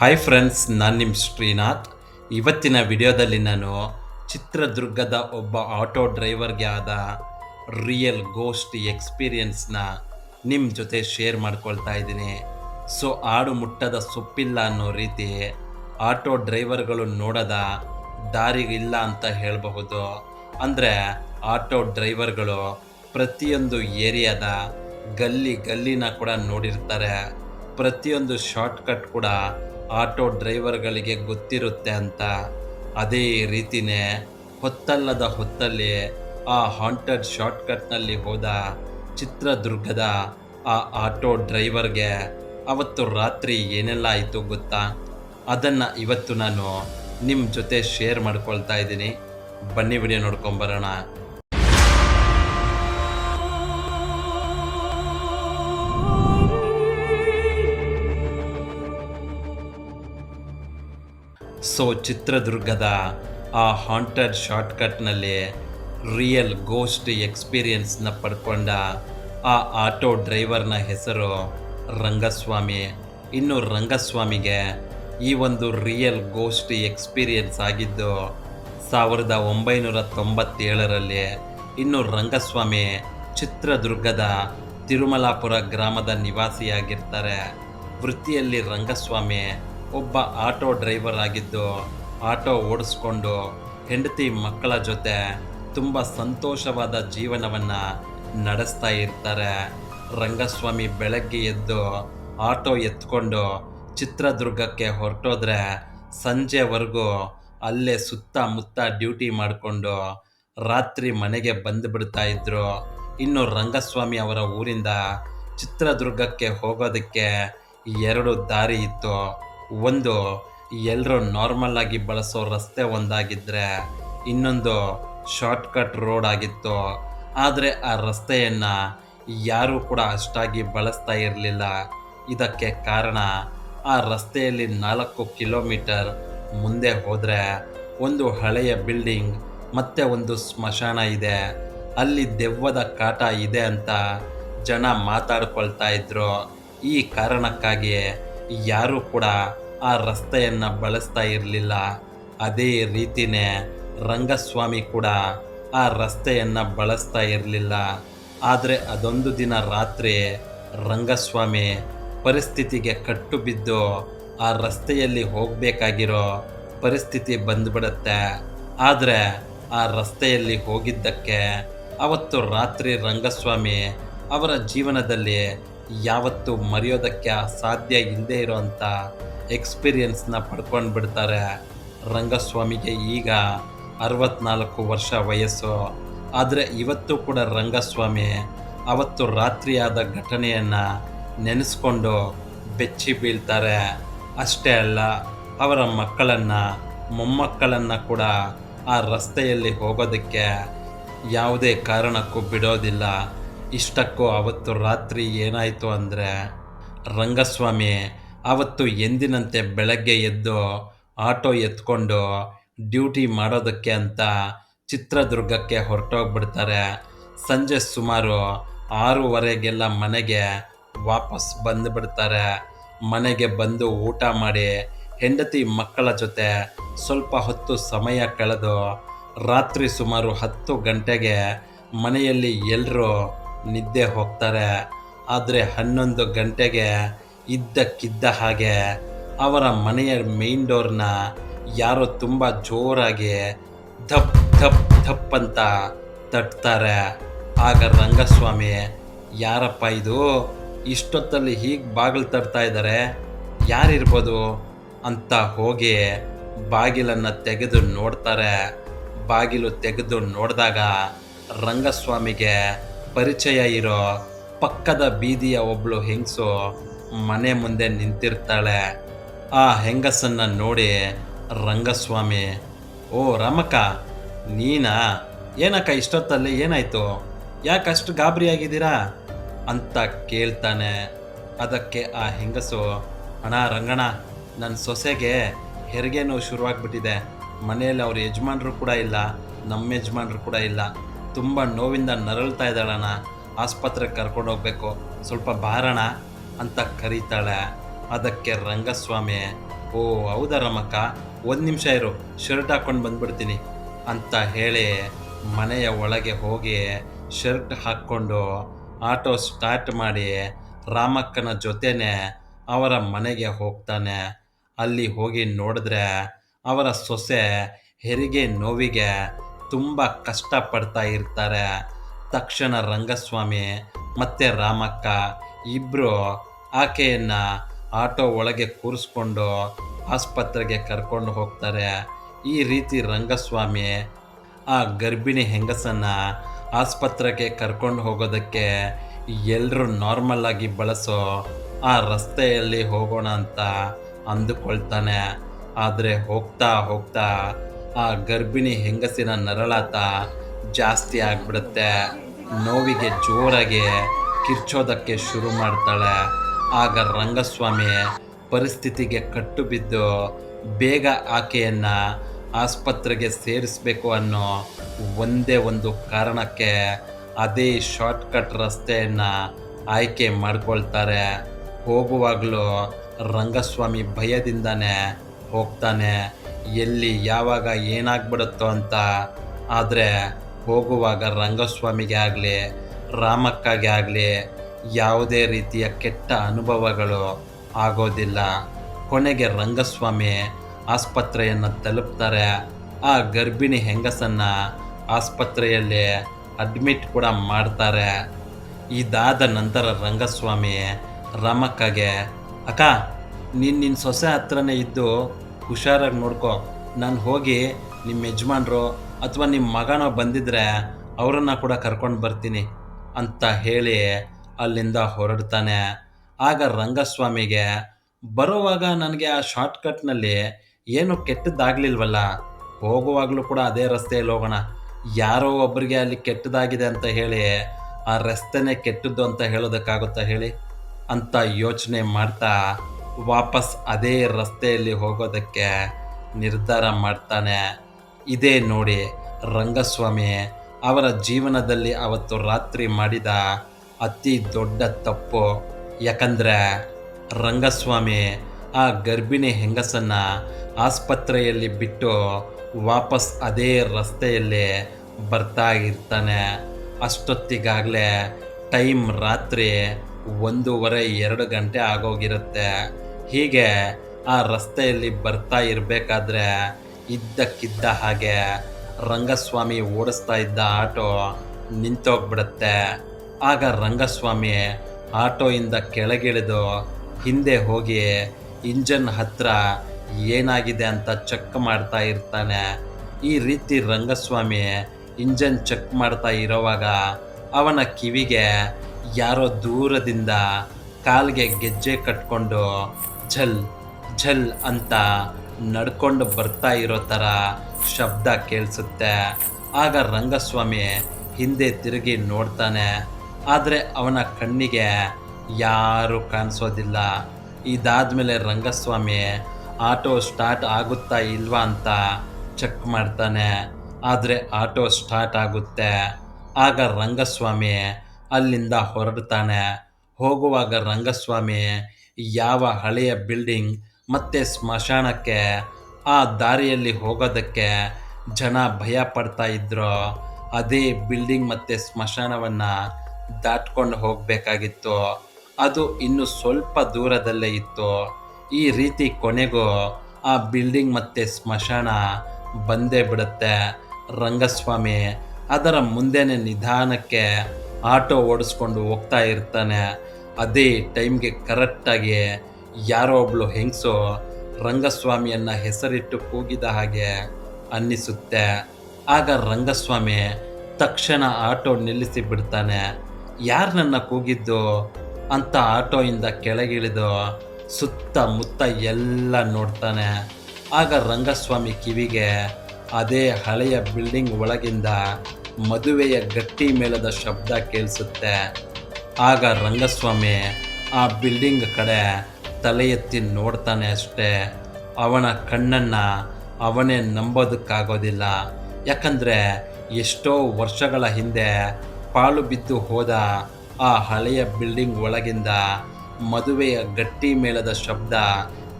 Hi friends ನಾನು ನಿಮ್ಮ ಶ್ರೀನಾಥ್. ಇವತ್ತಿನ ವಿಡಿಯೋದಲ್ಲಿ ನಾನು ಚಿತ್ರದುರ್ಗದ ಒಬ್ಬ ಆಟೋ ಡ್ರೈವರ್ಗೆ ಆದ ರಿಯಲ್ ಗೋಸ್ಟ್ ಎಕ್ಸ್ಪೀರಿಯನ್ಸ್ನ ನಿಮ್ಮ ಜೊತೆ ಶೇರ್ ಮಾಡ್ಕೊಳ್ತಾ ಇದ್ದೀನಿ. ಸೊ ಆಡು ಮುಟ್ಟದ ಸೊಪ್ಪಿಲ್ಲ ಅನ್ನೋ ರೀತಿ ಆಟೋ ಡ್ರೈವರ್ಗಳು ನೋಡದ ದಾರಿಗಿಲ್ಲ ಅಂತ ಹೇಳಬಹುದು. ಅಂದರೆ ಆಟೋ ಡ್ರೈವರ್ಗಳು ಪ್ರತಿಯೊಂದು ಏರಿಯಾದ ಗಲ್ಲಿ ಗಲ್ಲಿನ ಕೂಡ ನೋಡಿರ್ತಾರೆ. ಪ್ರತಿಯೊಂದು ಶಾರ್ಟ್ಕಟ್ ಕೂಡ ಆಟೋ ಡ್ರೈವರ್ಗಳಿಗೆ ಗೊತ್ತಿರುತ್ತೆ ಅಂತ ಅದೇ ರೀತಿನೇ ಹೊತ್ತಲ್ಲದ ಹೊತ್ತಲ್ಲಿ ಆ ಹಾಂಟೆಡ್ ಶಾರ್ಟ್ಕಟ್ನಲ್ಲಿ ಹೋದ ಚಿತ್ರದುರ್ಗದ ಆ ಆಟೋ ಡ್ರೈವರ್ಗೆ ಅವತ್ತು ರಾತ್ರಿ ಏನೆಲ್ಲ ಆಯಿತು ಗೊತ್ತಾ? ಅದನ್ನು ಇವತ್ತು ನಾನು ನಿಮ್ಮ ಜೊತೆ ಶೇರ್ ಮಾಡ್ಕೊಳ್ತಾ ಇದ್ದೀನಿ. ಬನ್ನಿ ವಿಡಿಯೋ ನೋಡ್ಕೊಂಬರೋಣ. ಸೊ ಚಿತ್ರದುರ್ಗದ ಆ ಹಾಂಟೆಡ್ ಶಾರ್ಟ್ಕಟ್ನಲ್ಲಿ ರಿಯಲ್ ಗೋಸ್ಟ್ ಎಕ್ಸ್ಪೀರಿಯನ್ಸ್ನ ಪಡ್ಕೊಂಡ ಆ ಆಟೋ ಡ್ರೈವರ್ನ ಹೆಸರು ರಂಗಸ್ವಾಮಿ. ಇನ್ನು ರಂಗಸ್ವಾಮಿಗೆ ಈ ಒಂದು ರಿಯಲ್ ಗೋಸ್ಟ್ ಎಕ್ಸ್ಪೀರಿಯನ್ಸ್ ಆಗಿದ್ದು ಸಾವಿರದ ಒಂಬೈನೂರ ತೊಂಬತ್ತೇಳರಲ್ಲಿ ಇನ್ನು ರಂಗಸ್ವಾಮಿ ಚಿತ್ರದುರ್ಗದ ತಿರುಮಲಾಪುರ ಗ್ರಾಮದ ನಿವಾಸಿಯಾಗಿರ್ತಾರೆ. ವೃತ್ತಿಯಲ್ಲಿ ರಂಗಸ್ವಾಮಿ ಒಬ್ಬ ಆಟೋ ಡ್ರೈವರ್ ಆಗಿದ್ದು ಆಟೋ ಓಡಿಸ್ಕೊಂಡು ಹೆಂಡತಿ ಮಕ್ಕಳ ಜೊತೆ ತುಂಬ ಸಂತೋಷವಾದ ಜೀವನವನ್ನು ನಡೆಸ್ತಾ ಇರ್ತಾರೆ. ರಂಗಸ್ವಾಮಿ ಬೆಳಗ್ಗೆ ಎದ್ದು ಆಟೋ ಎತ್ಕೊಂಡು ಚಿತ್ರದುರ್ಗಕ್ಕೆ ಹೊರಟೋದ್ರೆ ಸಂಜೆವರೆಗೂ ಅಲ್ಲೇ ಸುತ್ತಮುತ್ತ ಡ್ಯೂಟಿ ಮಾಡಿಕೊಂಡು ರಾತ್ರಿ ಮನೆಗೆ ಬಂದುಬಿಡ್ತಾ ಇದ್ದರು ಇನ್ನು ರಂಗಸ್ವಾಮಿ ಅವರ ಊರಿಂದ ಚಿತ್ರದುರ್ಗಕ್ಕೆ ಹೋಗೋದಕ್ಕೆ ಎರಡು ದಾರಿ ಇತ್ತು. ಒಂದು ಎಲ್ಲರೂ ನಾರ್ಮಲ್ ಆಗಿ ಬಳಸೋ ರಸ್ತೆ ಒಂದಾಗಿದ್ದರೆ ಇನ್ನೊಂದು ಶಾರ್ಟ್ಕಟ್ ರೋಡ್ ಆಗಿತ್ತು. ಆದರೆ ಆ ರಸ್ತೆಯನ್ನು ಯಾರೂ ಕೂಡ ಅಷ್ಟಾಗಿ ಬಳಸ್ತಾ ಇರಲಿಲ್ಲ. ಇದಕ್ಕೆ ಕಾರಣ ಆ ರಸ್ತೆಯಲ್ಲಿ ನಾಲ್ಕು ಕಿಲೋಮೀಟರ್ ಮುಂದೆ ಹೋದರೆ ಒಂದು ಹಳೆಯ ಬಿಲ್ಡಿಂಗ್ ಮತ್ತೆ ಒಂದು ಸ್ಮಶಾನ ಇದೆ. ಅಲ್ಲಿ ದೆವ್ವದ ಕಾಟ ಇದೆ ಅಂತ ಜನ ಮಾತಾಡ್ಕೊಳ್ತಾ ಇದ್ರು. ಈ ಕಾರಣಕ್ಕಾಗಿ ಯಾರೂ ಕೂಡ ಆ ರಸ್ತೆಯನ್ನು ಬಳಸ್ತಾ ಇರಲಿಲ್ಲ. ಅದೇ ರೀತಿನೇ ರಂಗಸ್ವಾಮಿ ಕೂಡ ಆ ರಸ್ತೆಯನ್ನು ಬಳಸ್ತಾ ಇರಲಿಲ್ಲ. ಆದರೆ ಅದೊಂದು ದಿನ ರಾತ್ರಿ ರಂಗಸ್ವಾಮಿ ಪರಿಸ್ಥಿತಿಗೆ ಕಟ್ಟು ಬಿದ್ದು ಆ ರಸ್ತೆಯಲ್ಲಿ ಹೋಗಬೇಕಾಗಿರೋ ಪರಿಸ್ಥಿತಿ ಬಂದ್ಬಿಡುತ್ತೆ. ಆದರೆ ಆ ರಸ್ತೆಯಲ್ಲಿ ಹೋಗಿದ್ದಕ್ಕೆ ಅವತ್ತು ರಾತ್ರಿ ರಂಗಸ್ವಾಮಿ ಅವರ ಜೀವನದಲ್ಲಿ ಯಾವತ್ತೂ ಮರೆಯೋದಕ್ಕೆ ಸಾಧ್ಯ ಇಲ್ಲದೆ ಇರೋವಂಥ ಎಕ್ಸ್ಪೀರಿಯನ್ಸ್ನ ಪಡ್ಕೊಂಡು ಬಿಡ್ತಾರೆ ರಂಗಸ್ವಾಮಿಗೆ ಈಗ ಅರವತ್ನಾಲ್ಕು ವರ್ಷ ವಯಸ್ಸು. ಆದರೆ ಇವತ್ತು ಕೂಡ ರಂಗಸ್ವಾಮಿ ಅವತ್ತು ರಾತ್ರಿಯಾದ ಘಟನೆಯನ್ನು ನೆನೆಸ್ಕೊಂಡು ಬೆಚ್ಚಿ ಬೀಳ್ತಾರೆ. ಅಷ್ಟೇ ಅಲ್ಲ, ಅವರ ಮಕ್ಕಳನ್ನು, ಮೊಮ್ಮಕ್ಕಳನ್ನು ಕೂಡ ಆ ರಸ್ತೆಯಲ್ಲಿ ಹೋಗೋದಕ್ಕೆ ಯಾವುದೇ ಕಾರಣಕ್ಕೂ ಬಿಡೋದಿಲ್ಲ. ಇಷ್ಟಕ್ಕೂ ಅವತ್ತು ರಾತ್ರಿ ಏನಾಯಿತು ಅಂದರೆ ರಂಗಸ್ವಾಮಿ ಆವತ್ತು ಎಂದಿನಂತೆ ಬೆಳಗ್ಗೆ ಎದ್ದು ಆಟೋ ಎತ್ಕೊಂಡು ಡ್ಯೂಟಿ ಮಾಡೋದಕ್ಕೆ ಅಂತ ಚಿತ್ರದುರ್ಗಕ್ಕೆ ಹೊರಟೋಗ್ಬಿಡ್ತಾರೆ. ಸಂಜೆ ಸುಮಾರು ಆರೂವರೆಗೆಲ್ಲ ಮನೆಗೆ ವಾಪಸ್ ಬಂದುಬಿಡ್ತಾರೆ. ಮನೆಗೆ ಬಂದು ಊಟ ಮಾಡಿ ಹೆಂಡತಿ ಮಕ್ಕಳ ಜೊತೆ ಸ್ವಲ್ಪ ಹೊತ್ತು ಸಮಯ ಕಳೆದು ರಾತ್ರಿ ಸುಮಾರು ಹತ್ತು ಗಂಟೆಗೆ ಮನೆಯಲ್ಲಿ ಎಲ್ಲರೂ ನಿದ್ದೆ ಹೋಗ್ತಾರೆ. ಆದರೆ ಹನ್ನೊಂದು ಗಂಟೆಗೆ ಇದ್ದಕ್ಕಿದ್ದ ಹಾಗೆ ಅವರ ಮನೆಯ ಮೇನ್ ಡೋರ್ನ ಯಾರೋ ತುಂಬ ಜೋರಾಗಿ ಧಪ್ ಧಪ್ ಧಪ್ ಅಂತ ತಟ್ತಾರೆ. ಆಗ ರಂಗಸ್ವಾಮಿ, ಯಾರಪ್ಪ ಇದು? ಇಷ್ಟೊತ್ತಲ್ಲಿ ಹೀಗೆ ಬಾಗಿಲು ತಟ್ತಾ ಇದ್ದಾರೆ ಯಾರಿರ್ಬೋದು? ಅಂತ ಹೋಗಿ ಬಾಗಿಲನ್ನು ತೆಗೆದು ನೋಡ್ತಾರೆ. ಬಾಗಿಲು ತೆಗೆದು ನೋಡಿದಾಗ ರಂಗಸ್ವಾಮಿಗೆ ಪರಿಚಯ ಇರೋ ಪಕ್ಕದ ಬೀದಿಯ ಒಬ್ಳು ಹೆಂಗಸು ಮನೆ ಮುಂದೆ ನಿಂತಿರ್ತಾಳೆ. ಆ ಹೆಂಗಸನ್ನು ನೋಡಿ ರಂಗಸ್ವಾಮಿ, ಓ ರಾಮಕ್ಕ, ನೀನಾ? ಏನಕ್ಕ ಇಷ್ಟೊತ್ತಲ್ಲಿ ಏನಾಯಿತು? ಯಾಕಷ್ಟು ಗಾಬರಿ ಆಗಿದ್ದೀರಾ? ಅಂತ ಕೇಳ್ತಾನೆ. ಅದಕ್ಕೆ ಆ ಹೆಂಗಸು, ಅಣ್ಣ ರಂಗಣ ನನ್ನ ಸೊಸೆಗೆ ಹೆರಿಗೆ ನೋವು ಶುರುವಾಗ್ಬಿಟ್ಟಿದೆ. ಮನೆಯಲ್ಲಿ ಅವ್ರ ಯಜಮಾನರು ಕೂಡ ಇಲ್ಲ ನಮ್ಮ ಯಜಮಾನರು ಕೂಡ ಇಲ್ಲ. ತುಂಬ ನೋವಿಂದ ನರಳ್ತಾ ಇದ್ದಾಳಣ್ಣ ಆಸ್ಪತ್ರೆಗೆ ಕರ್ಕೊಂಡು ಹೋಗ್ಬೇಕು. ಸ್ವಲ್ಪ ಬಾರಣ ಅಂತ ಕರೀತಾಳೆ. ಅದಕ್ಕೆ ರಂಗಸ್ವಾಮಿ, ಓ, ಹೌದಾ ರಮಕ್ಕ? ಒಂದು ನಿಮಿಷ ಇರು, ಶರ್ಟ್ ಹಾಕ್ಕೊಂಡು ಬಂದ್ಬಿಡ್ತೀನಿ ಅಂತ ಹೇಳಿ ಮನೆಯ ಒಳಗೆ ಹೋಗಿ ಶರ್ಟ್ ಹಾಕ್ಕೊಂಡು ಆಟೋ ಸ್ಟಾರ್ಟ್ ಮಾಡಿ ರಾಮಕ್ಕನ ಜೊತೆನೆ ಅವರ ಮನೆಗೆ ಹೋಗ್ತಾನೆ. ಅಲ್ಲಿ ಹೋಗಿ ನೋಡಿದ್ರೆ ಅವರ ಸೊಸೆ ಹೆರಿಗೆ ನೋವಿಗೆ ತುಂಬ ಕಷ್ಟಪಡ್ತಾ ಇರ್ತಾರೆ. ತಕ್ಷಣ ರಂಗಸ್ವಾಮಿ, ಮತ್ತು ರಾಮಕ್ಕ ಇಬ್ಬರು ಆಕೆಯನ್ನು ಆಟೋ ಒಳಗೆ ಕೂರಿಸ್ಕೊಂಡು ಆಸ್ಪತ್ರೆಗೆ ಕರ್ಕೊಂಡು ಹೋಗ್ತಾರೆ. ಈ ರೀತಿ ರಂಗಸ್ವಾಮಿ ಆ ಗರ್ಭಿಣಿ ಹೆಂಗಸನ್ನು ಆಸ್ಪತ್ರೆಗೆ ಕರ್ಕೊಂಡು ಹೋಗೋದಕ್ಕೆ ಎಲ್ಲರೂ ನಾರ್ಮಲ್ಲಾಗಿ ಬಳಸೋ ಆ ರಸ್ತೆಯಲ್ಲಿ ಹೋಗೋಣ ಅಂತ ಅಂದುಕೊಳ್ತಾನೆ. ಆದರೆ ಹೋಗ್ತಾ ಹೋಗ್ತಾ ಆ ಗರ್ಭಿಣಿ ಹೆಂಗಸಿನ ನರಳಾತ ಜಾಸ್ತಿ ಆಗ್ಬಿಡುತ್ತೆ. ನೋವಿಗೆ ಜೋರಾಗಿ ಕಿರ್ಚೋದಕ್ಕೆ ಶುರು ಮಾಡ್ತಾಳೆ. ಆಗ ರಂಗಸ್ವಾಮಿ ಪರಿಸ್ಥಿತಿಗೆ ಕಟ್ಟು ಬಿದ್ದು ಬೇಗ ಆಕೆಯನ್ನು ಆಸ್ಪತ್ರೆಗೆ ಸೇರಿಸಬೇಕು ಅನ್ನೋ ಒಂದೇ ಒಂದು ಕಾರಣಕ್ಕೆ ಅದೇ ಶಾರ್ಟ್ಕಟ್ ರಸ್ತೆಯನ್ನು ಆಯ್ಕೆ ಮಾಡ್ಕೊಳ್ತಾರೆ. ಹೋಗುವಾಗಲೂ ರಂಗಸ್ವಾಮಿ ಭಯದಿಂದನೇ ಹೋಗ್ತಾನೆ. ಎಲ್ಲಿ, ಯಾವಾಗ ಏನಾಗ್ಬಿಡುತ್ತೋ ಅಂತ. ಆದರೆ ಹೋಗುವಾಗ ರಂಗಸ್ವಾಮಿಗೆ ಆಗಲಿ, ರಾಮಕ್ಕಗೆ ಆಗಲಿ ಯಾವುದೇ ರೀತಿಯ ಕೆಟ್ಟ ಅನುಭವಗಳು ಆಗೋದಿಲ್ಲ. ಕೊನೆಗೆ ರಂಗಸ್ವಾಮಿ ಆಸ್ಪತ್ರೆಯನ್ನು ತಲುಪ್ತಾರೆ. ಆ ಗರ್ಭಿಣಿ ಹೆಂಗಸನ್ನು ಆಸ್ಪತ್ರೆಯಲ್ಲಿ ಅಡ್ಮಿಟ್ ಕೂಡ ಮಾಡ್ತಾರೆ. ಇದಾದ ನಂತರ ರಂಗಸ್ವಾಮಿ ರಾಮಕ್ಕಗೆ, ಅಕ್ಕ, ನೀನು ನಿನ್ನ ಸೊಸೆ ಹತ್ರನೇ ಇದ್ದು ಹುಷಾರಾಗಿ ನೋಡ್ಕೋ. ನಾನು ಹೋಗಿ ನಿಮ್ಮ ಯಜಮಾನ್ರು ಅಥವಾ ನಿಮ್ಮ ಮಗನೋ ಬಂದಿದ್ರೆ ಅವರನ್ನು ಕೂಡ ಕರ್ಕೊಂಡು ಬರ್ತೀನಿ ಅಂತ ಹೇಳಿ ಅಲ್ಲಿಂದ ಹೊರಡ್ತಾನೆ. ಆಗ ರಂಗಸ್ವಾಮಿಗೆ, ಬರುವಾಗ ನನಗೆ ಆ ಶಾರ್ಟ್ಕಟ್ನಲ್ಲಿ ಏನು ಕೆಟ್ಟದ್ದಾಗಲಿಲ್ವಲ್ಲ? ಹೋಗುವಾಗಲೂ ಕೂಡ ಅದೇ ರಸ್ತೆಯಲ್ಲಿ ಹೋಗೋಣ. ಯಾರೋ ಒಬ್ಬರಿಗೆ ಅಲ್ಲಿ ಕೆಟ್ಟದಾಗಿದೆ ಅಂತ ಹೇಳಿ, ಆ ರಸ್ತೆನೇ ಕೆಟ್ಟದ್ದು ಅಂತ ಹೇಳೋದಕ್ಕಾಗುತ್ತಾ ಹೇಳಿ ಅಂತ ಯೋಚನೆ ಮಾಡ್ತಾ ವಾಪಸ್ ಅದೇ ರಸ್ತೆಯಲ್ಲಿ ಹೋಗೋದಕ್ಕೆ ನಿರ್ಧಾರ ಮಾಡ್ತಾನೆ. ಇದೇ ನೋಡಿ ರಂಗಸ್ವಾಮಿ ಅವರ ಜೀವನದಲ್ಲಿ ಅವತ್ತು ರಾತ್ರಿ ಮಾಡಿದ ಅತಿ ದೊಡ್ಡ ತಪ್ಪು. ಯಾಕಂದರೆ ರಂಗಸ್ವಾಮಿ ಆ ಗರ್ಭಿಣಿ ಹೆಂಗಸನ್ನು ಆಸ್ಪತ್ರೆಯಲ್ಲಿ ಬಿಟ್ಟು ವಾಪಸ್ ಅದೇ ರಸ್ತೆಯಲ್ಲಿ ಬರ್ತಾ ಇರ್ತಾನೆ. ಅಷ್ಟೊತ್ತಿಗಾಗಲೇ ಟೈಮ್ ರಾತ್ರಿ ಒಂದೂವರೆ ಎರಡು ಗಂಟೆ ಆಗೋಗಿರುತ್ತೆ. ಹೀಗೆ ಆ ರಸ್ತೆಯಲ್ಲಿ ಬರ್ತಾ ಇರಬೇಕಾದ್ರೆ ಇದ್ದಕ್ಕಿದ್ದ ಹಾಗೆ ರಂಗಸ್ವಾಮಿ ಓಡಿಸ್ತಾ ಇದ್ದ ಆಟೋ ನಿಂತೋಗ್ಬಿಡುತ್ತೆ. ಆಗ ರಂಗಸ್ವಾಮಿ ಆಟೋಯಿಂದ ಕೆಳಗಿಳಿದು ಹಿಂದೆ ಹೋಗಿ, ಇಂಜನ್ ಹತ್ರ ಏನಾಗಿದೆ ಅಂತ ಚೆಕ್ ಮಾಡ್ತಾ ಇರ್ತಾನೆ. ಈ ರೀತಿ ರಂಗಸ್ವಾಮಿ ಇಂಜನ್ ಚೆಕ್ ಮಾಡ್ತಾ ಇರೋವಾಗ ಅವನ ಕಿವಿಗೆ ಯಾರೋ ದೂರದಿಂದ ಕಾಲ್ಗೆ ಗೆಜ್ಜೆ ಕಟ್ಕೊಂಡು ಝಲ್ ಝಲ್ ಅಂತ ನಡ್ಕೊಂಡು ಬರ್ತಾ ಇರೋ ಥರ ಶಬ್ದ ಕೇಳಿಸುತ್ತೆ. ಆಗ ರಂಗಸ್ವಾಮಿ ಹಿಂದೆ ತಿರುಗಿ ನೋಡ್ತಾನೆ. ಆದರೆ ಅವನ ಕಣ್ಣಿಗೆ ಯಾರು ಕಾಣಿಸೋದಿಲ್ಲ. ಇದಾದ್ಮೇಲೆ ರಂಗಸ್ವಾಮಿ ಆಟೋ ಸ್ಟಾರ್ಟ್ ಆಗುತ್ತಾ ಇಲ್ವಾ ಅಂತ ಚೆಕ್ ಮಾಡ್ತಾನೆ. ಆದರೆ ಆಟೋ ಸ್ಟಾರ್ಟ್ ಆಗುತ್ತೆ. ಆಗ ರಂಗಸ್ವಾಮಿ ಅಲ್ಲಿಂದ ಹೊರಡ್ತಾನೆ. ಹೋಗುವಾಗ ರಂಗಸ್ವಾಮಿ ಯಾವ ಹಳೆಯ ಬಿಲ್ಡಿಂಗ್ ಮತ್ತೆ ಸ್ಮಶಾನಕ್ಕೆ ಆ ದಾರಿಯಲ್ಲಿ ಹೋಗೋದಕ್ಕೆ ಜನ ಭಯ ಪಡ್ತಾ ಇದ್ರೋ, ಅದೇ ಬಿಲ್ಡಿಂಗ್ ಮತ್ತೆ ಸ್ಮಶಾನವನ್ನು ದಾಟ್ಕೊಂಡು ಹೋಗಬೇಕಾಗಿತ್ತು. ಅದು ಇನ್ನು ಸ್ವಲ್ಪ ದೂರದಲ್ಲೇ ಇತ್ತು. ಈ ರೀತಿ ಕೊನೆಗೂ ಆ ಬಿಲ್ಡಿಂಗ್ ಮತ್ತೆ ಸ್ಮಶಾನ ಬಂದೇ ಬಿಡುತ್ತೆ. ರಂಗಸ್ವಾಮಿ ಅದರ ಮುಂದೆನೆ ನಿಧಾನಕ್ಕೆ ಆಟೋ ಓಡಿಸ್ಕೊಂಡು ಹೋಗ್ತಾ ಇರ್ತಾನೆ. ಅದೇ ಟೈಮ್ಗೆ ಕರೆಕ್ಟಾಗಿ ಯಾರೋ ಒಬ್ಳು ಹೆಂಗಸು ರಂಗಸ್ವಾಮಿಯನ್ನು ಹೆಸರಿಟ್ಟು ಕೂಗಿದ ಹಾಗೆ ಅನ್ನಿಸುತ್ತೆ. ಆಗ ರಂಗಸ್ವಾಮಿ ತಕ್ಷಣ ಆಟೋ ನಿಲ್ಲಿಸಿ ಬಿಡ್ತಾನೆ. ಯಾರು ನನ್ನ ಕೂಗಿದ್ದು ಅಂತ ಆಟೋಯಿಂದ ಕೆಳಗಿಳಿದು ಸುತ್ತಮುತ್ತ ಎಲ್ಲ ನೋಡ್ತಾನೆ. ಆಗ ರಂಗಸ್ವಾಮಿ ಕಿವಿಗೆ ಅದೇ ಹಳೆಯ ಬಿಲ್ಡಿಂಗ್ ಒಳಗಿಂದ ಮದುವೆಯ ಗಟ್ಟಿ ಮೇಳದ ಶಬ್ದ ಕೇಳಿಸುತ್ತೆ. ಆಗ ರಂಗಸ್ವಾಮಿ ಆ ಬಿಲ್ಡಿಂಗ್ ಕಡೆ ತಲೆ ಎತ್ತಿ ನೋಡ್ತಾನೆ ಅಷ್ಟೇ. ಅವನ ಕಣ್ಣನ್ನು ಅವನೇ ನಂಬೋದಕ್ಕಾಗೋದಿಲ್ಲ. ಯಾಕಂದರೆ ಎಷ್ಟೋ ವರ್ಷಗಳ ಹಿಂದೆ ಪಾಳು ಬಿದ್ದು ಹೋದ ಆ ಹಳೆಯ ಬಿಲ್ಡಿಂಗ್ ಒಳಗಿಂದ ಮದುವೆಯ ಗಟ್ಟಿ ಮೇಳದ ಶಬ್ದ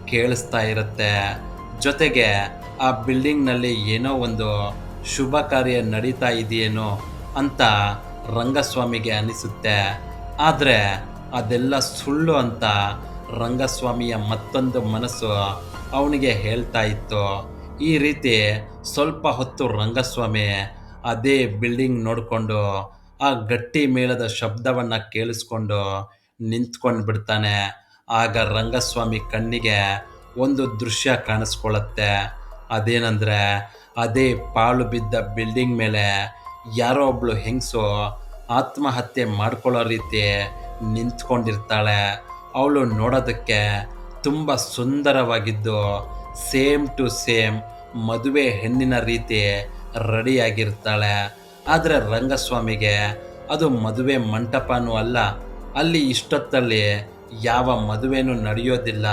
ಕೇಳಿಸ್ತಾ ಇರುತ್ತೆ. ಜೊತೆಗೆ ಆ ಬಿಲ್ಡಿಂಗ್ನಲ್ಲಿ ಏನೋ ಒಂದು ಶುಭ ಕಾರ್ಯ ನಡೀತಾ ಇದೆಯೇನೋ ಅಂತ ರಂಗಸ್ವಾಮಿಗೆ ಅನಿಸುತ್ತೆ. ಆದರೆ ಅದೆಲ್ಲ ಸುಳ್ಳು ಅಂತ ರಂಗಸ್ವಾಮಿಯ ಮತ್ತೊಂದು ಮನಸ್ಸು ಅವನಿಗೆ ಹೇಳ್ತಾ ಇತ್ತು. ಈ ರೀತಿ ಸ್ವಲ್ಪ ಹೊತ್ತು ರಂಗಸ್ವಾಮಿ ಅದೇ ಬಿಲ್ಡಿಂಗ್ ನೋಡಿಕೊಂಡು ಆ ಗಟ್ಟಿ ಮೇಳದ ಶಬ್ದವನ್ನು ಕೇಳಿಸ್ಕೊಂಡು ನಿಂತ್ಕೊಂಡು ಬಿಡ್ತಾನೆ. ಆಗ ರಂಗಸ್ವಾಮಿ ಕಣ್ಣಿಗೆ ಒಂದು ದೃಶ್ಯ ಕಾಣಿಸ್ಕೊಳ್ಳುತ್ತೆ. ಅದೇನಂದರೆ ಅದೇ ಪಾಳು ಬಿದ್ದ ಬಿಲ್ಡಿಂಗ್ ಮೇಲೆ ಯಾರೋ ಒಬ್ಳು ಹೆಂಗಸು ಆತ್ಮಹತ್ಯೆ ಮಾಡ್ಕೊಳ್ಳೋ ರೀತಿ ನಿಂತ್ಕೊಂಡಿರ್ತಾಳೆ. ಅವಳು ನೋಡೋದಕ್ಕೆ ತುಂಬ ಸುಂದರವಾಗಿದ್ದು ಸೇಮ್ ಟು ಸೇಮ್ ಮದುವೆ ಹೆಣ್ಣಿನ ರೀತಿ ರೆಡಿಯಾಗಿರ್ತಾಳೆ. ಆದರೆ ರಂಗಸ್ವಾಮಿಗೆ ಅದು ಮದುವೆ ಮಂಟಪನೂ ಅಲ್ಲ, ಅಲ್ಲಿ ಇಷ್ಟೊತ್ತಲ್ಲಿ ಯಾವ ಮದುವೆನೂ ನಡೆಯೋದಿಲ್ಲ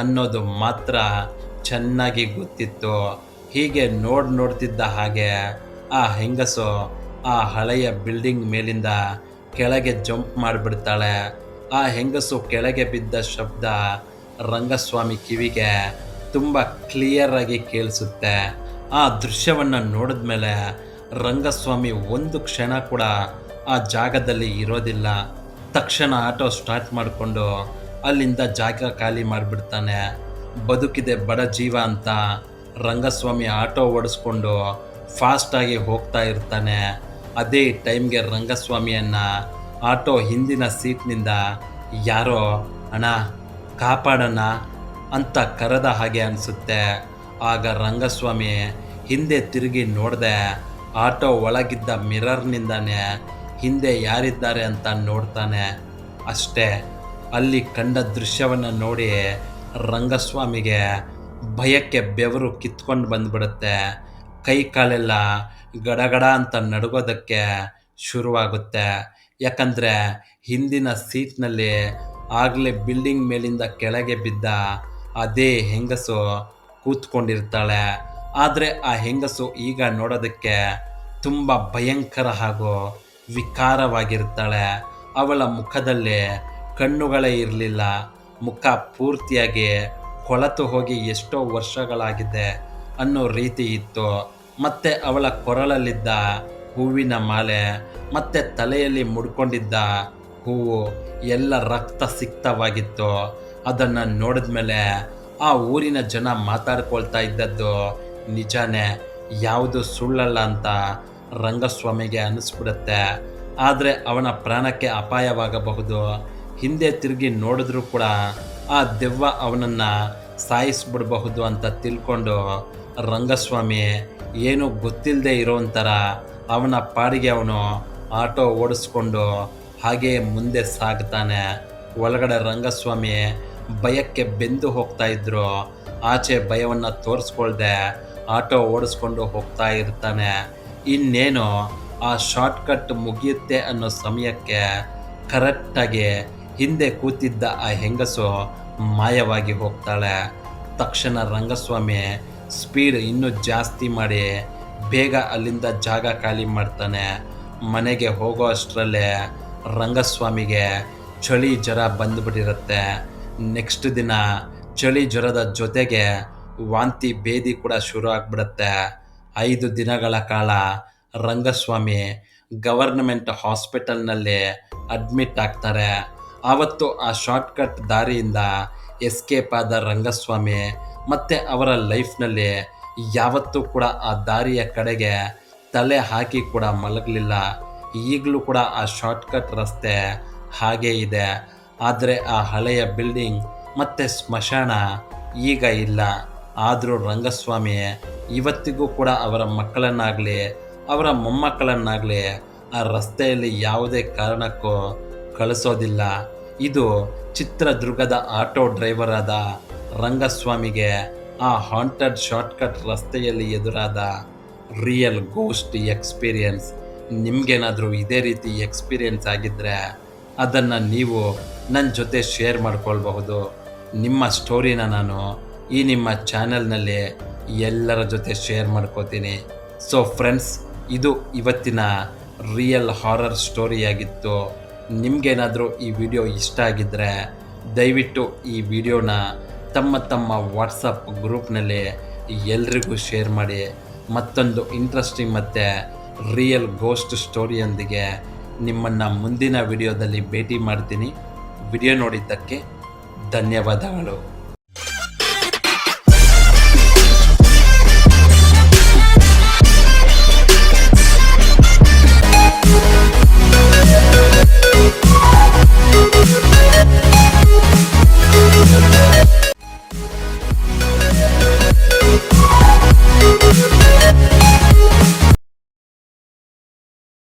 ಅನ್ನೋದು ಮಾತ್ರ ಚೆನ್ನಾಗಿ ಗೊತ್ತಿತ್ತು. ಹೀಗೆ ನೋಡಿ ನೋಡ್ತಿದ್ದ ಹಾಗೆ ಆ ಹೆಂಗಸು ಆ ಹಳೆಯ ಬಿಲ್ಡಿಂಗ್ ಮೇಲಿಂದ ಕೆಳಗೆ ಜಂಪ್ ಮಾಡಿಬಿಡ್ತಾಳೆ. ಆ ಹೆಂಗಸು ಕೆಳಗೆ ಬಿದ್ದ ಶಬ್ದ ರಂಗಸ್ವಾಮಿ ಕಿವಿಗೆ ತುಂಬ ಕ್ಲಿಯರ್ ಆಗಿ ಕೇಳಿಸುತ್ತೆ. ಆ ದೃಶ್ಯವನ್ನು ನೋಡಿದ ಮೇಲೆ ರಂಗಸ್ವಾಮಿ ಒಂದು ಕ್ಷಣ ಕೂಡ ಆ ಜಾಗದಲ್ಲಿ ಇರೋದಿಲ್ಲ. ತಕ್ಷಣ ಆಟೋ ಸ್ಟಾರ್ಟ್ ಮಾಡಿಕೊಂಡು ಅಲ್ಲಿಂದ ಜಾಗ ಖಾಲಿ ಮಾಡಿಬಿಡ್ತಾನೆ. ಬದುಕಿದೆ ಬಡ ಜೀವ ಅಂತ ರಂಗಸ್ವಾಮಿ ಆಟೋ ಓಡಿಸ್ಕೊಂಡು ಫಾಸ್ಟಾಗಿ ಹೋಗ್ತಾ ಇರ್ತಾನೆ. ಅದೇ ಟೈಮ್ಗೆ ರಂಗಸ್ವಾಮಿಯನ್ನ ಆಟೋ ಹಿಂದಿನ ಸೀಟ್ನಿಂದ ಯಾರೋ, ಅಣ್ಣ ಕಾಪಾಡೋಣ ಅಂತ ಕರೆದ ಹಾಗೆ ಅನಿಸುತ್ತೆ. ಆಗ ರಂಗಸ್ವಾಮಿ ಹಿಂದೆ ತಿರುಗಿ ನೋಡಿದೆ, ಆಟೋ ಒಳಗಿದ್ದ ಮಿರರ್ನಿಂದನೇ ಹಿಂದೆ ಯಾರಿದ್ದಾರೆ ಅಂತ ನೋಡ್ತಾನೆ. ಅಷ್ಟೇ, ಅಲ್ಲಿ ಕಂಡ ದೃಶ್ಯವನ್ನು ನೋಡಿ ರಂಗಸ್ವಾಮಿಗೆ ಭಯಕ್ಕೆ ಬೆವರು ಕಿತ್ಕೊಂಡು ಬಂದ್ಬಿಡುತ್ತೆ. ಕೈ ಕಾಲೆಲ್ಲ ಗಡಗಡ ಅಂತ ನಡುಗೋದಕ್ಕೆ ಶುರುವಾಗುತ್ತೆ. ಯಾಕಂದರೆ ಹಿಂದಿನ ಸೀಟ್ನಲ್ಲಿ ಆಗಲೇ ಬಿಲ್ಡಿಂಗ್ ಮೇಲಿಂದ ಕೆಳಗೆ ಬಿದ್ದ ಅದೇ ಹೆಂಗಸು ಕೂತ್ಕೊಂಡಿರ್ತಾಳೆ. ಆದರೆ ಆ ಹೆಂಗಸು ಈಗ ನೋಡೋದಕ್ಕೆ ತುಂಬ ಭಯಂಕರ ಹಾಗೂ ವಿಕಾರವಾಗಿರ್ತಾಳೆ. ಅವಳ ಮುಖದಲ್ಲಿ ಕಣ್ಣುಗಳೇ ಇರಲಿಲ್ಲ. ಮುಖ ಪೂರ್ತಿಯಾಗಿ ಕೊಳತು ಹೋಗಿ ಎಷ್ಟೋ ವರ್ಷಗಳಾಗಿದೆ ಅನ್ನೋ ರೀತಿ ಇತ್ತು. ಮತ್ತೆ ಅವಳ ಕೊರಳಲ್ಲಿದ್ದ ಹೂವಿನ ಮಾಲೆ, ಮತ್ತೆ ತಲೆಯಲ್ಲಿ ಮುಡ್ಕೊಂಡಿದ್ದ ಹೂವು ಎಲ್ಲ ರಕ್ತ ಸಿಕ್ತವಾಗಿತ್ತು ಅದನ್ನು ನೋಡಿದ್ಮೇಲೆ ಆ ಊರಿನ ಜನ ಮಾತಾಡ್ಕೊಳ್ತಾ ಇದ್ದದ್ದು ನಿಜಾನೇ ಯಾವುದು ಸುಳ್ಳಲ್ಲ ಅಂತ ರಂಗಸ್ವಾಮಿಗೆ ಅನ್ನಿಸ್ಬಿಡುತ್ತೆ ಆದರೆ ಅವನ ಪ್ರಾಣಕ್ಕೆ ಅಪಾಯವಾಗಬಹುದು. ಹಿಂದೆ ತಿರುಗಿ ನೋಡಿದ್ರೂ ಕೂಡ ಆ ದೆವ್ವ ಅವನನ್ನು ಸಾಯಿಸ್ಬಿಡಬಹುದು ಅಂತ ತಿಳ್ಕೊಂಡು ರಂಗಸ್ವಾಮಿ, ಏನು ಗೊತ್ತಿಲ್ಲದೆ ಇರೋಂಥರ ಅವನ ಪಾಡಿಗೆ ಅವನು ಆಟೋ ಓಡಿಸ್ಕೊಂಡು ಹಾಗೆ ಮುಂದೆ ಸಾಗ್ತಾನೆ. ಒಳಗಡೆ ರಂಗಸ್ವಾಮಿ ಭಯಕ್ಕೆ ಬೆಂದು ಹೋಗ್ತಾ ಇದ್ರು. ಆಚೆ ಭಯವನ್ನು ತೋರಿಸ್ಕೊಳ್ದೆ ಆಟೋ ಓಡಿಸ್ಕೊಂಡು ಹೋಗ್ತಾ ಇರ್ತಾನೆ. ಇನ್ನೇನು, ಆ ಶಾರ್ಟ್ಕಟ್ ಮುಗಿಯುತ್ತೆ ಅನ್ನೋ ಸಮಯಕ್ಕೆ ಕರೆಕ್ಟಾಗಿ ಹಿಂದೆ ಕೂತಿದ್ದ ಆ ಹೆಂಗಸು ಮಾಯವಾಗಿ ಹೋಗ್ತಾಳೆ. ತಕ್ಷಣ ರಂಗಸ್ವಾಮಿ ಸ್ಪೀಡ್ ಇನ್ನೂ ಜಾಸ್ತಿ ಮಾಡಿ ಬೇಗ ಅಲ್ಲಿಂದ ಜಾಗ ಖಾಲಿ ಮಾಡ್ತಾನೆ. ಮನೆಗೆ ಹೋಗೋ ಅಷ್ಟರಲ್ಲೇ ರಂಗಸ್ವಾಮಿಗೆ ಚಳಿ ಜ್ವರ ಬಂದುಬಿಟ್ಟಿರುತ್ತೆ. ನೆಕ್ಸ್ಟ್ ದಿನ ಚಳಿ ಜ್ವರದ ಜೊತೆಗೆ ವಾಂತಿ ಭೇದಿ ಕೂಡ ಶುರು ಆಗಿಬಿಡುತ್ತೆ. ಐದು ದಿನಗಳ ಕಾಲ ರಂಗಸ್ವಾಮಿ ಗವರ್ನಮೆಂಟ್ ಹಾಸ್ಪಿಟಲ್ನಲ್ಲಿ ಅಡ್ಮಿಟ್ ಆಗ್ತಾರೆ. ಆವತ್ತು ಆ ಶಾರ್ಟ್ಕಟ್ ದಾರಿಯಿಂದ ಎಸ್ಕೇಪ್ ಆದ ರಂಗಸ್ವಾಮಿ ಮತ್ತು ಅವರ ಲೈಫ್ನಲ್ಲಿ ಯಾವತ್ತೂ ಕೂಡ ಆ ದಾರಿಯ ಕಡೆಗೆ ತಲೆ ಹಾಕಿ ಕೂಡ ಮಲಗಲಿಲ್ಲ. ಈಗಲೂ ಕೂಡ ಆ ಶಾರ್ಟ್ಕಟ್ ರಸ್ತೆ ಹಾಗೆ ಇದೆ. ಆದರೆ ಆ ಹಳೆಯ ಬಿಲ್ಡಿಂಗ್ ಮತ್ತು ಸ್ಮಶಾನ ಈಗ ಇಲ್ಲ. ಆದರೂ ರಂಗಸ್ವಾಮಿ ಇವತ್ತಿಗೂ ಕೂಡ ಅವರ ಮಕ್ಕಳನ್ನಾಗಲಿ, ಅವರ ಮೊಮ್ಮಕ್ಕಳನ್ನಾಗಲಿ ಆ ರಸ್ತೆಯಲ್ಲಿ ಯಾವುದೇ ಕಾರಣಕ್ಕೂ ಕಳಿಸೋದಿಲ್ಲ. ಇದು ಚಿತ್ರದುರ್ಗದ ಆಟೋ ಡ್ರೈವರ್ ಆದ ರಂಗಸ್ವಾಮಿಗೆ ಆ ಹಾಂಟೆಡ್ ಶಾರ್ಟ್ಕಟ್ ರಸ್ತೆಯಲ್ಲಿ ಎದುರಾದ ರಿಯಲ್ ಗೋಸ್ಟ್ ಎಕ್ಸ್ಪೀರಿಯನ್ಸ್ ನಿಮಗೇನಾದರೂ ಇದೇ ರೀತಿ ಎಕ್ಸ್ಪೀರಿಯನ್ಸ್ ಆಗಿದ್ದರೆ ಅದನ್ನು ನೀವು ನನ್ನ ಜೊತೆ ಶೇರ್ ಮಾಡ್ಕೊಳ್ಬಹುದು. ನಿಮ್ಮ ಸ್ಟೋರಿನ ನಾನು ಈ ನಿಮ್ಮ ಚಾನೆಲ್ನಲ್ಲಿ ಎಲ್ಲರ ಜೊತೆ ಶೇರ್ ಮಾಡ್ಕೋತೀನಿ. ಸೊ ಫ್ರೆಂಡ್ಸ್ ಇದು ಇವತ್ತಿನ ರಿಯಲ್ ಹಾರರ್ ಸ್ಟೋರಿಯಾಗಿತ್ತು ನಿಮಗೇನಾದರೂ ಈ ವಿಡಿಯೋ ಇಷ್ಟ ಆಗಿದ್ದರೆ ದಯವಿಟ್ಟು ಈ ವಿಡಿಯೋನ ತಮ್ಮ ತಮ್ಮ ವಾಟ್ಸಪ್ ಗ್ರೂಪ್ನಲ್ಲಿ ಎಲ್ರಿಗೂ ಶೇರ್ ಮಾಡಿ ಮತ್ತೊಂದು ಇಂಟ್ರೆಸ್ಟಿಂಗ್ ಮತ್ತು ರಿಯಲ್ ಗೋಸ್ಟ್ ಸ್ಟೋರಿಯೊಂದಿಗೆ ನಿಮ್ಮನ್ನು ಮುಂದಿನ ವಿಡಿಯೋದಲ್ಲಿ ಭೇಟಿ ಮಾಡ್ತೀನಿ. ವಿಡಿಯೋ ನೋಡಿದ್ದಕ್ಕೆ ಧನ್ಯವಾದಗಳು.